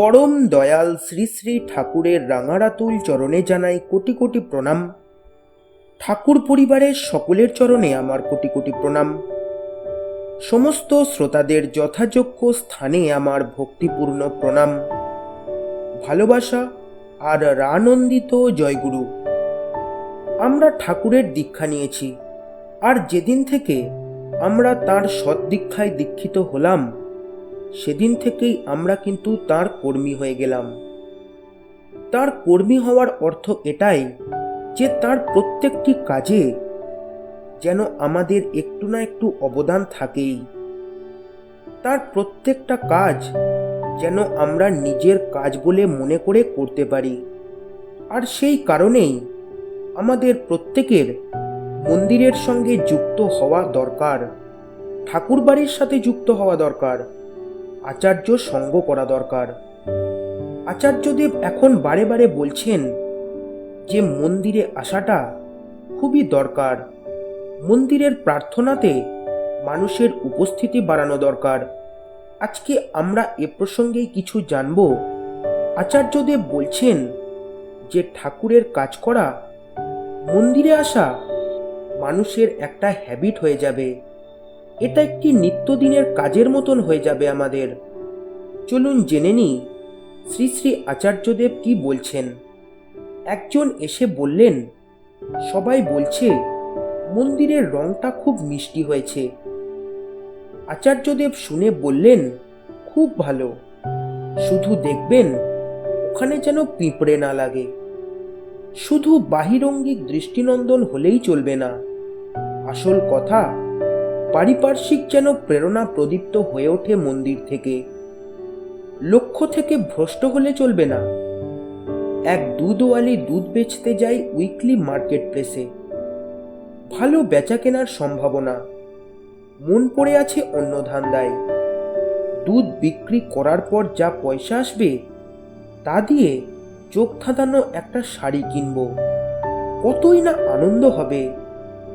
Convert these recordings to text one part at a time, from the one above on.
পরম দয়াল শ্রী শ্রী ঠাকুরের রাঙারাতুল চরণে জানাই কোটি কোটি প্রণাম। ঠাকুর পরিবারের সকলের চরণে আমার কোটি কোটি প্রণাম। সমস্ত শ্রোতাদের যথাযোগ্য স্থানে আমার ভক্তিপূর্ণ প্রণাম। ভালোবাসা আর রানন্দিত জয়গুরু। আমরা ঠাকুরের দীক্ষা নিয়েছি। আর যেদিন থেকে আমরা তার সদ্দীক্ষায় দীক্ষিত হলাম সেদিন থেকেই আমরা কিন্তু তার কর্মী হয়ে গেলাম। তার কর্মী হওয়ার অর্থ এটাই যে তার প্রত্যেকটি কাজে যেন আমাদের একটু না একটু অবদান থাকেই। তার প্রত্যেকটা কাজ যেন আমরা নিজের কাজ বলে মনে করে করতে পারি। আর সেই কারণেই আমাদের প্রত্যেকের মন্দিরের সঙ্গে যুক্ত হওয়া দরকার, ঠাকুরবাড়ির সাথে যুক্ত হওয়া দরকার। আচার্য সঙ্গ করা দরকার। আচার্যদেব এখন বারে বারে বলছেন যে মন্দিরে আসাটা খুবই দরকার। মন্দিরের প্রার্থনাতে মানুষের উপস্থিতি বাড়ানো দরকার। আজকে আমরা এ প্রসঙ্গেই কিছু জানব। আচার্যদেব বলছেন যে ঠাকুরের কাজ করা মন্দিরে আসা মানুষের একটা হ্যাবিট হয়ে যাবে। এটা একটি নিত্যদিনের কাজের মতন হয়ে যাবে আমাদের। চলুন জেনে নিই, শ্রী শ্রী আচার্যদেব কি বলছেন? একজন এসে বললেন, সবাই বলছে, মন্দিরের রংটা খুব মিষ্টি হয়েছে। আচার্যদেব শুনে বললেন, খুব ভালো। শুধু দেখবেন, ওখানে যেন পিঁপড়ে না লাগে। শুধু বাহিরঙ্গিক দৃষ্টিনন্দন হলেই চলবে না। আসল কথা পারিপার্শ্বিক যেন প্রেরণা প্রদীপ্ত হয়ে ওঠে মন্দির থেকে। লক্ষ্য থেকে ভ্রষ্ট হলে চলবে না। এক দুধওয়ালি দুধ বেচতে যাই উইকলি মার্কেট প্লেসে ভালো বেচা কেনার সম্ভাবনা। মন পড়ে আছে অন্য ধান্দায়। দুধ বিক্রি করার পর যা পয়সা আসবে, তা দিয়ে চোখ ধাঁধানো একটা শাড়ি কিনব। কতই না আনন্দ হবে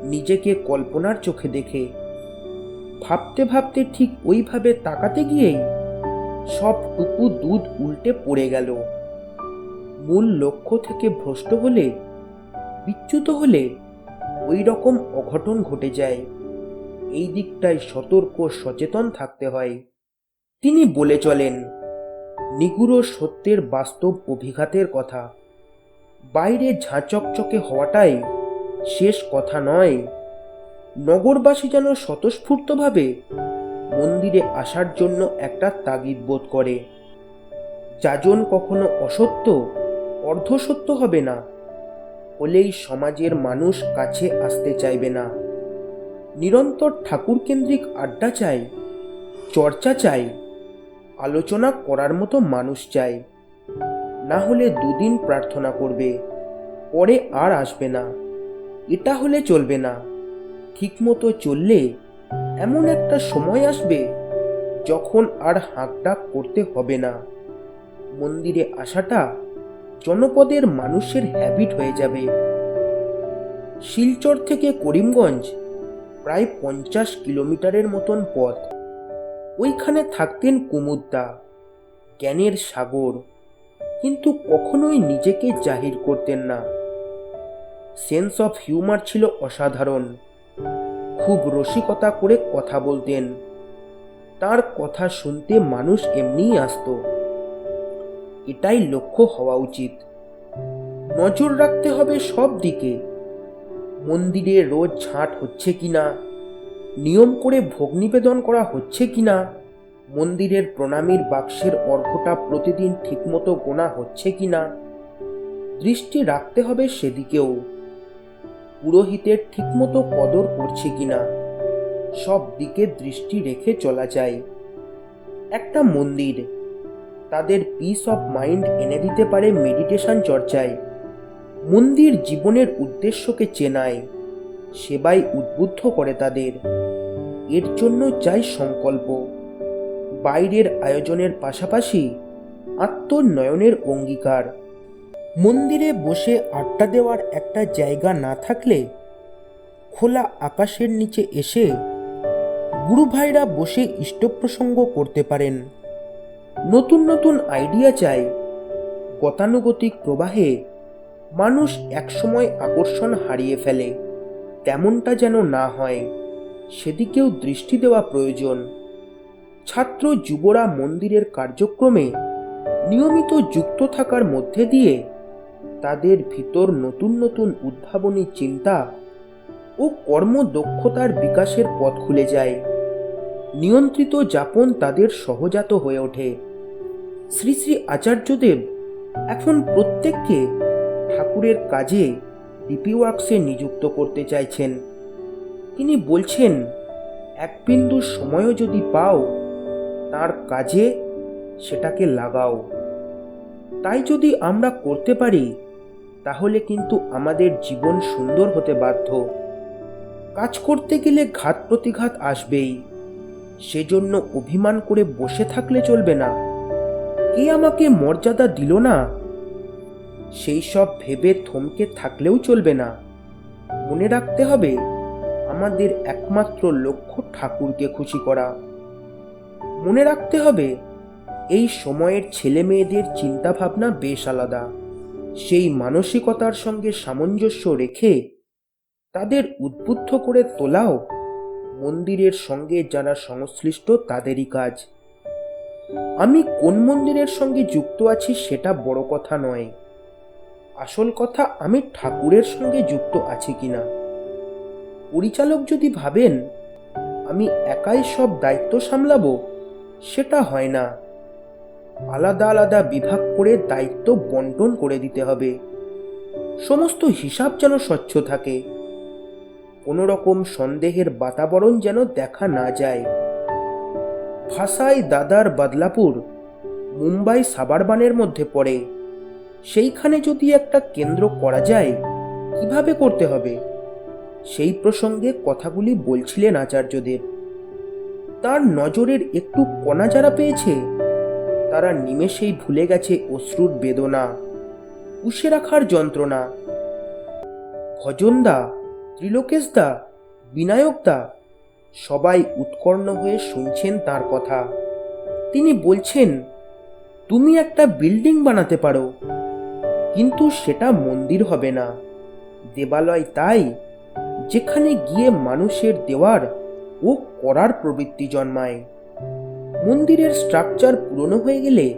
নিজেকে কল্পনার চোখে দেখে। ভাবতে ভাবতে ঠিক ওইভাবে তাকাতে গিয়েই সব টুকু দুধ উল্টে পড়ে গেল। মূল লক্ষ্য থেকে ভ্রষ্ট হলে, বিচ্যুত হলে ওই রকম অঘটন ঘটে যায়। এই দিকটায় সতর্ক সচেতন থাকতে হয়। তিনি বলে চলেন, নিগুড়ো সত্যের বাস্তব অভিঘাতের কথা। বাইরে ঝাঁচকচকে হওয়াটাই শেষ কথা নয়। নগরবাসী যেন স্বতঃস্ফূর্তভাবে মন্দিরে আসার জন্য একটা তাগিদ বোধ করে। যাজন কখনো অসত্য, অর্ধসত্য হবে না। হলেই সমাজের মানুষ কাছে আসতে চাইবে না। নিরন্তর ঠাকুর কেন্দ্রিক আড্ডা চাই, চর্চা চাই, আলোচনা করার মতো মানুষ চাই। না হলে দুদিন প্রার্থনা করবে, পরে আর আসবে না। এটা হলে চলবে না। ঠিকমতো চললে এমন একটা সময় আসবে যখন আর হাঁকডাক করতে হবে না। মন্দিরে আসাটা জনপদের মানুষের হ্যাবিট হয়ে যাবে। শিলচর থেকে করিমগঞ্জ প্রায় পঞ্চাশ কিলোমিটারের মতন পথ। ওইখানে থাকতেন কুমুদ্দা, জ্ঞানের সাগর। কিন্তু কখনোই নিজেকে জাহির করতেন না। সেন্স অফ হিউমার ছিল অসাধারণ। খুব রসিকতা করে কথা বলতেন। তার কথা শুনতে মানুষ এমনিই আসত। এটাই লক্ষ্য হওয়া উচিত। নজর রাখতে হবে সব দিকে। মন্দিরে রোজ ঝাঁট হচ্ছে কিনা? নিয়ম করে ভোগ নিবেদন করা হচ্ছে কিনা? মন্দিরের প্রণামীর বাক্সের অর্ঘটা প্রতিদিন ঠিকমতো গোনা হচ্ছে কিনা? দৃষ্টি রাখতে হবে সেদিকেও। পুরোহিতের ঠিকমতো কদর করছে কিনা, সব দিকে দৃষ্টি রেখে চলা যায়। একটা মন্দির, তাদের পিস অফ মাইন্ড এনে দিতে পারে মেডিটেশন চর্চায়। মন্দির জীবনের উদ্দেশ্যকে চেনায়, সেবাই উদ্বুদ্ধ করে তাদের। এর জন্য চাই সংকল্প। বাইরের আয়োজনের পাশাপাশি আত্মনয়নের অঙ্গীকার। মন্দিরে বসে আড্ডা দেওয়ার একটা জায়গা না থাকলে খোলা আকাশের নিচে এসে গুরু ভাইরা বসে ইষ্টপ্রসঙ্গ করতে পারেন। নতুন নতুন আইডিয়া চাই। গতানুগতিক প্রবাহে মানুষ একসময় আকর্ষণ হারিয়ে ফেলে। তেমনটা যেন না হয়। সেদিকেও দৃষ্টি দেওয়া প্রয়োজন। ছাত্র যুবরা মন্দিরের কার্যক্রমে নিয়মিত যুক্ত থাকার মধ্যে দিয়ে তাদের ভিতর নতুন নতুন উদ্ভাবনী চিন্তা ও কর্মদক্ষতার বিকাশের পথ খুলে যায়। নিয়ন্ত্রিত যাপন তাদের সহজাত হয়ে ওঠে। শ্রী শ্রী আচার্যদেব এখন প্রত্যেককে ঠাকুরের কাজে ডিপি ওয়ার্কসে নিযুক্ত করতে চাইছেন। তিনি বলছেন, এক বিন্দু সময়ও যদি পাও, তার কাজে সেটাকে লাগাও। তাই যদি আমরা করতে পারি তাহলে কিন্তু আমাদের জীবন সুন্দর হতে বাধ্য। কাজ করতে গেলে ঘাত প্রতিঘাত আসবেই। সেজন্য অভিমান করে বসে থাকলে চলবে না। কে আমাকে মর্যাদা দিল না? সেই সব ভেবে থমকে থাকলেও চলবে না। মনে রাখতে হবে, আমাদের একমাত্র লক্ষ্য ঠাকুরকে খুশি করা। মনে রাখতে হবে, এই সময়ের ছেলে মেয়েদের চিন্তাভাবনা বেশ আলাদা। সেই মানসিকতার সঙ্গে সামঞ্জস্য রেখে তাদের উদ্বুদ্ধ করে তোলাও মন্দিরের সঙ্গে যারা সংশ্লিষ্ট তাদেরই কাজ। আমি কোন মন্দিরের সঙ্গে যুক্ত আছি সেটা বড় কথা নয়। আসল কথা, আমি ঠাকুরের সঙ্গে যুক্ত আছি কিনা? পরিচালক যদি ভাবেন, আমি একাই সব দায়িত্ব সামলাবো, সেটা হয় না। আলাদা আলাদা বিভাগ করে দায়িত্ব বন্টন করে দিতে হবে। সমস্ত হিসাব যেন স্বচ্ছ থাকে। কোনো রকম সন্দেহের বাতাবরণ যেন দেখা না যায়। ভাষায় দাদার বাদলাপুর মুম্বাই সাবারবানের মধ্যে পড়ে। সেইখানে যদি একটা কেন্দ্র করা যায়, কীভাবে করতে হবে? সেই প্রসঙ্গে কথাগুলি বলছিলেন আচার্যদেব। তার নজরের একটু কণা যারা পেয়েছে তারা নিমেষেই ভুলে গেছে অশ্রুর বেদনা পুষে রাখার যন্ত্রণা। ভজনদা, ত্রিলোকেশদা, বিনায়কদা, সবাই উৎকর্ণ হয়ে শুনছেন তার কথা। তিনি বলছেন, তুমি একটা বিল্ডিং বানাতে পারো, কিন্তু সেটা মন্দির হবে না। দেবালয় তাই, যেখানে গিয়ে মানুষের দেওয়ার ও করার প্রবৃত্তি জন্মায়। মন্দিরের স্ট্রাকচার পুরনো হয়ে গেলে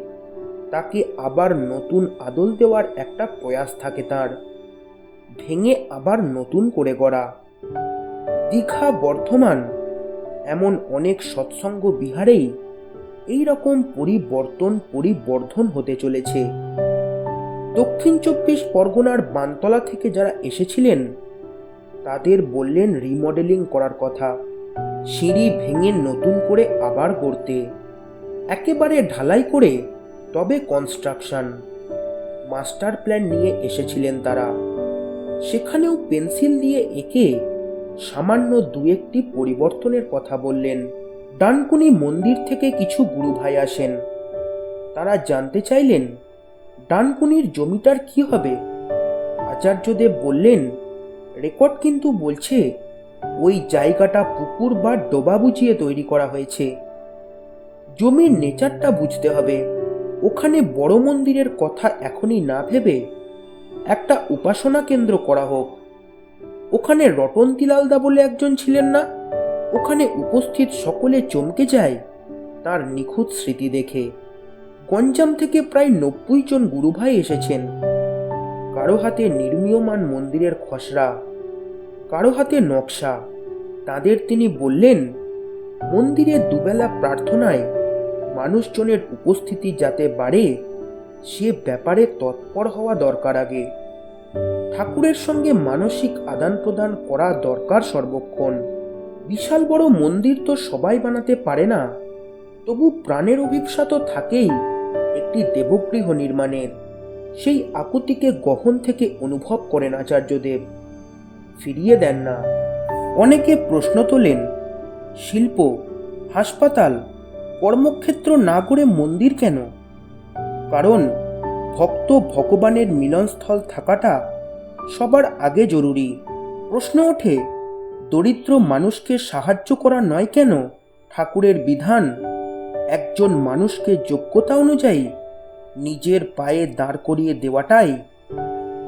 তাকে আবার নতুন আদল দেওয়ার একটা প্রয়াস থাকে তার। ভেঙে আবার নতুন করে গড়া। দীঘা বর্ধমান এমন অনেক সৎসঙ্গ বিহারেই এই রকম পরিবর্তন পরিবর্ধন হতে চলেছে। দক্ষিণ চব্বিশ পরগনার বানতলা থেকে যারা এসেছিলেন, তাদের বললেন রিমডেলিং করার কথা, সিঁড়ি ভেঙে নতুন করে আবার গড়তে। একেবারে ঢালাই করে তবে কনস্ট্রাকশন মাস্টার প্ল্যান নিয়ে এসেছিলেন তারা। সেখানেও পেন্সিল দিয়ে এঁকে সামান্য দু একটি পরিবর্তনের কথা বললেন। ডানকুনি মন্দির থেকে কিছু গুরু ভাই আসেন। তারা জানতে চাইলেন, ডানকুনির জমিটার কি হবে? আচার্যদেব বললেন, রেকর্ড কিন্তু বলছে, ওই জায়গাটা পুকুর বা ডোবা বুঝিয়ে তৈরি করা হয়েছে। জমির নেচারটা বুঝতে হবে। ওখানে বড় মন্দিরের কথা এখনই না ভেবে একটা উপাসনা কেন্দ্র করা হোক। ওখানে রটন্তিলালদা বলে একজন ছিলেন না? ওখানে উপস্থিত সকলে চমকে যায় তার নিখুঁত স্মৃতি দেখে। গঞ্জাম থেকে প্রায় নব্বই জন গুরুভাই এসেছেন। কারও হাতে নির্মীয়মান মন্দিরের খসড়া, কারও হাতে নকশা। তাদের তিনি বললেন, মন্দিরে দুবেলা প্রার্থনায় মানুষজনের উপস্থিতি যাতে বাড়ে, সে ব্যাপারে তৎপর হওয়া দরকার আগে। ঠাকুরের সঙ্গে মানসিক আদান প্রদান করা দরকার সর্বক্ষণ। বিশাল বড় মন্দির তো সবাই বানাতে পারে না। তবু প্রাণের অভিপ্সা তো থাকেই একটি দেবগৃহ নির্মাণের। সেই আকুতিকে গহন থেকে অনুভব করেন আচার্যদেব। ফিরিয়ে দেন না। অনেকে প্রশ্ন তোলেন, শিল্প, হাসপাতাল কর্মক্ষেত্র না করে মন্দির কেন? কারণ ভক্ত ভগবানের মিলনস্থল থাকাটা সবার আগে জরুরি। প্রশ্ন ওঠে, দরিদ্র মানুষকে সাহায্য করা নয় কেন? ঠাকুরের বিধান, একজন মানুষকে যোগ্যতা অনুযায়ী নিজের পায়ে দাঁড় করিয়ে দেওয়াটাই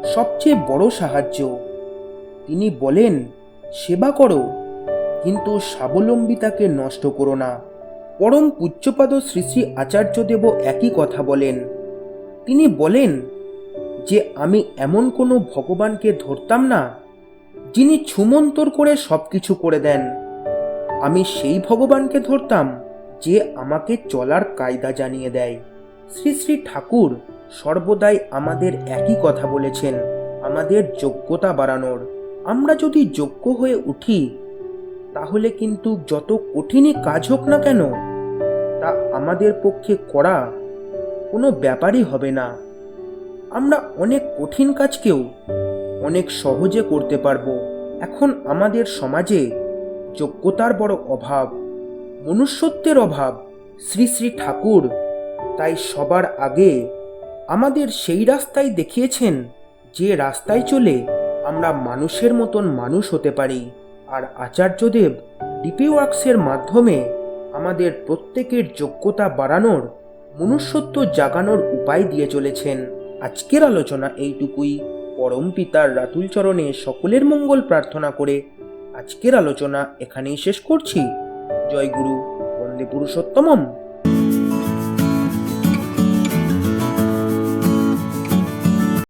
সবচেয়ে বড় সাহায্য। তিনি বলেন, সেবা করো, কিন্তু স্বাবলম্বিতাকে নষ্ট করো না। পরম পূজ্যপাদ শ্রী শ্রী আচার্যদেব একই কথা বলেন। তিনি বলেন, যে আমি এমন কোনো ভগবানকে ধরতাম না, যিনি ছুমন্তর করে সব কিছু করে দেন। আমি সেই ভগবানকে ধরতাম, যে আমাকে চলার কায়দা জানিয়ে দেয়। শ্রী শ্রী ঠাকুর সর্বদাই আমাদের একই কথা বলেছেন, আমাদের যোগ্যতা বাড়ানোর। আমরা যদি যোগ্য হয়ে উঠি, তাহলে কিন্তু যত কঠিনই কাজ হোক না কেন আমাদের পক্ষে করা কোনো ব্যাপারই হবে না। আমরা অনেক কঠিন কাজকেও অনেক সহজে করতে পারব। এখন আমাদের সমাজে যোগ্যতার বড় অভাব, মনুষ্যত্বের অভাব, শ্রী শ্রী ঠাকুর তাই সবার আগে আমাদের সেই রাস্তায় দেখিয়েছেন যে রাস্তায় চলে আমরা মানুষের মতন মানুষ হতে পারি। আর আচার্যদেব ডিপি ওয়ার্কসের মাধ্যমে আমাদের প্রত্যেকের যোগ্যতা বাড়ানোর, মনুষ্যত্ব জাগানোর উপায় দিয়ে চলেছেন। আজকের আলোচনা এইটুকুই। পরম পিতার রাতুল চরণে সকলের মঙ্গল প্রার্থনা করে আজকের আলোচনা এখানেই শেষ করছি। জয় গুরু, বন্দে পুরুষোত্তমম।